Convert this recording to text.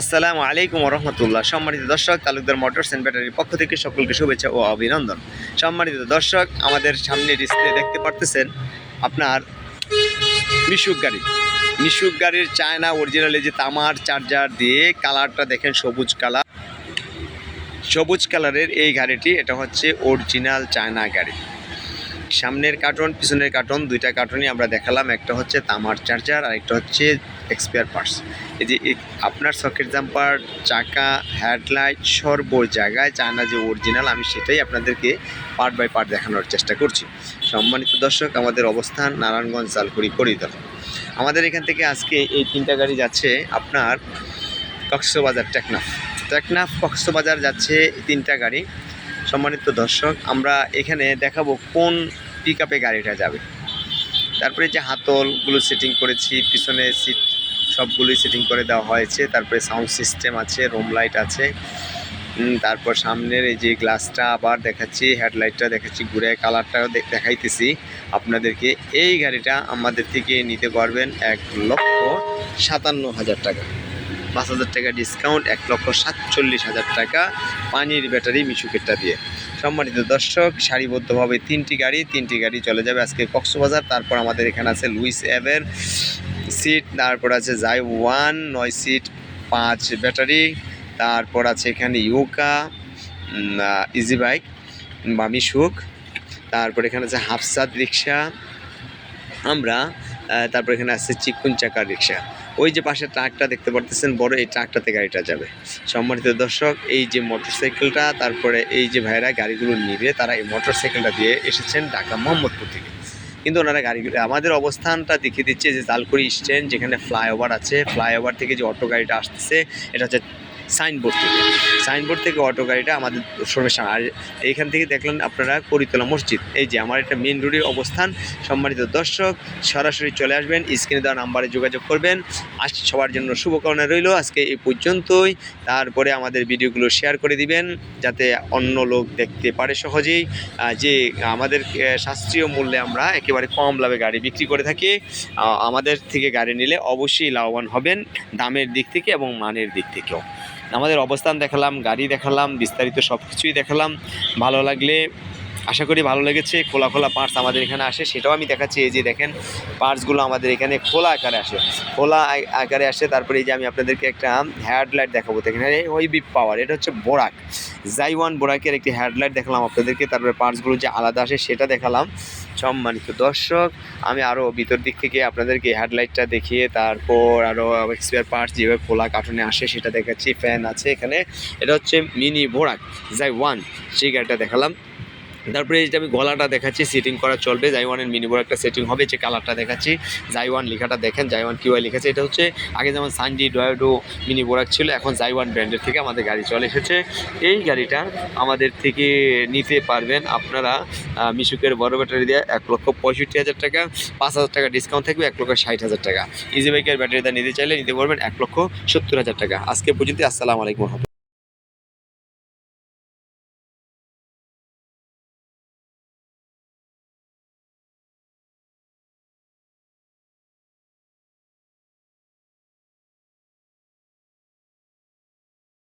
আসসালামু আলাইকুম রহমতুল্লাহ সম্মানিত দর্শক, তালুকদার মোটরস অ্যান্ড ব্যাটারির পক্ষ থেকে সকলকে শুভেচ্ছা ও অভিনন্দন। সম্মানিত দর্শক, আমাদের সামনে ডিসপ্লে দেখতে পারতেছেন আপনার মিশুক গাড়ি। মিশুক গাড়ির চায়না অরিজিনালি যে তামার চার্জার দিয়ে কালারটা দেখেন সবুজ কালার সবুজ কালারের এই গাড়িটি, এটা হচ্ছে অরিজিনাল চায়না গাড়ি। সামনের কার্টন পিছনের কার্টন দুইটা কার্টনই আমরা দেখালাম। একটা হচ্ছে তামার চার্জার আর একটা হচ্ছে এক্সপায়ার পার্টস এই যে আপনার সকেট জাম্পার চাকা হেডলাইট সর্ব জায়গায় চায়না যে অরিজিনাল আমি সেটাই আপনাদেরকে পার্ট বাই পার্ট দেখানোর চেষ্টা করছি। সম্মানিত দর্শক, আমাদের অবস্থান নারায়ণগঞ্জ জালকুড়ি করিদল আমাদের এখান থেকে আজকে এই তিনটা গাড়ি যাচ্ছে আপনার কক্সবাজার টেকনাফ। টেকনাফ কক্সবাজার যাচ্ছে তিনটা গাড়ি। সম্মানিত দর্শক, আমরা এখানে দেখাবো কোন পিক গাড়িটা যাবে। তারপরে যে হাতলগুলো সেটিং করেছি, পিছনে সিট সবগুলোই সেটিং করে দেওয়া হয়েছে। তারপরে সাউন্ড সিস্টেম আছে রুম লাইট আছে। তারপর সামনের এই যে গ্লাসটা আবার দেখাচ্ছি হেডলাইটটা দেখাচ্ছি, ঘুরে কালারটাও দেখাইতেছি। আপনাদেরকে এই গাড়িটা আমাদের থেকে নিতে পারবেন এক লক্ষ সাতান্ন হাজার টাকা। পাঁচ হাজার টাকা ডিসকাউন্ট এক লক্ষ সাতচল্লিশ হাজার টাকা পানির ব্যাটারি মিশুকেরটা দিয়ে। সম্মানিত দর্শক, সারিবদ্ধভাবে তিনটি গাড়ি তিনটি গাড়ি চলে যাবে আজকে কক্সবাজার। তারপর আমাদের এখানে আছে লুইস অ্যাভের সিট তারপর আছে জাই ওয়ান নয় সিট পাঁচ ব্যাটারি তারপর আছে এখানে ইউকা ইজি বাইক বা সুখ, তারপর এখানে আছে হাফসাদ রিক্সা, আমরা তারপর এখানে আছে চিকুন চাকার রিক্সা। ওই যে পাশে ট্রাকটা দেখতে পারতেছেন, বড় এই ট্রাকটাতে গাড়িটা যাবে। সম্মানিত দর্শক, এই যে মোটরসাইকেলটা তারপরে এই যে ভাইরা গাড়িগুলো নিবে, তারা এই মোটরসাইকেলটা দিয়ে এসেছেন ঢাকা মোহাম্মদপুর থেকে। কিন্তু ওনারা গাড়িগুলো আমাদের অবস্থানটা দেখিয়ে দিচ্ছে যে জালকুড়ি স্ট্যান্ড যেখানে ফ্লাইওভার আছে, ফ্লাইওভার থেকে যে অটো গাড়িটা আসতেছে, এটা হচ্ছে সাইনবোর্ড থেকে। সাইনবোর্ড থেকে অটো গাড়িটা আমাদের শোরুমের সামনে। আর এইখান থেকে দেখলেন আপনারা করিতলা মসজিদ। এই যে আমার একটা মেন রোডের অবস্থান। সম্মানিত দর্শক, সরাসরি চলে আসবেন। স্ক্রিনে দেওয়া নাম্বারে যোগাযোগ করবেন। আজ সবার জন্য শুভকামনা রইল আজকে এই পর্যন্তই। তারপরে আমাদের ভিডিওগুলো শেয়ার করে দিবেন, যাতে অন্য লোক দেখতে পারে সহজেই। যে আমাদের শাস্ত্রীয় মূল্যে আমরা একেবারে কম লাভে গাড়ি বিক্রি করে থাকি। আমাদের থেকে গাড়ি নিলে অবশ্যই লাভবান হবেন, দামের দিক থেকে এবং মানের দিক থেকেও। আমাদের অবস্থান দেখালাম গাড়ি দেখালাম বিস্তারিত সব কিছুই দেখালাম। ভালো লাগলে আশা করি ভালো লেগেছে, খোলা খোলা পার্টস আমাদের এখানে আসে। সেটাও আমি দেখাচ্ছি, এই যে দেখেন পার্টসগুলো আমাদের এখানে খোলা আকারে আসে। খোলা আকারে আসে, তারপরে এই যে আমি আপনাদেরকে একটা হেডলাইট দেখাবো দেখেন ওই বিপ পাওয়ার এটা হচ্ছে বোরাক জাইওয়ান বোরাকের একটি হেডলাইট দেখালাম আপনাদেরকে, তারপরে পার্টসগুলো যে আলাদা আসে, সেটা দেখালাম। সম্মানিত দর্শক, আমি আরও ভিতর দিক থেকে আপনাদেরকে হেডলাইটটা দেখিয়ে, তারপর আরও এক্সপায়ার পার্টস যেভাবে খোলা কার্টুনে আসে, সেটা দেখাচ্ছি ফ্যান আছে এখানে। এটা হচ্ছে মিনি বোরাক জাই ওয়ান সেই গাড়িটা দেখালাম। তারপরে যেটা আমি গলাটা দেখাচ্ছি সেটিং করা চলবে। জাইওয়ানের মিনি বড় একটা সেটিং হবে, যে কালারটা দেখাচ্ছি। জাইওয়ান লেখাটা দেখেন জাইওয়ান কিউআই লিখেছে। এটা হচ্ছে আগে যেমন সানজি ডয়েডো মিনি বোরাক ছিল, এখন জাইওয়ান ব্র্যান্ডের থেকে আমাদের গাড়ি চলে এসেছে। এই গাড়িটা আমাদের থেকে নিতে পারবেন আপনারা মিশুকের বড় ব্যাটারি দিয়ে এক লক্ষ পঁয়ষট্টি হাজার টাকা, পাঁচ হাজার টাকা ডিসকাউন্ট থাকবে, এক লক্ষ ষাট হাজার টাকা। ইজি বাইকের ব্যাটারিটা নিতে চাইলে নিতে পারবেন এক লক্ষ সত্তর হাজার টাকা। আজকে পর্যন্ত আসসালামু আলাইকুম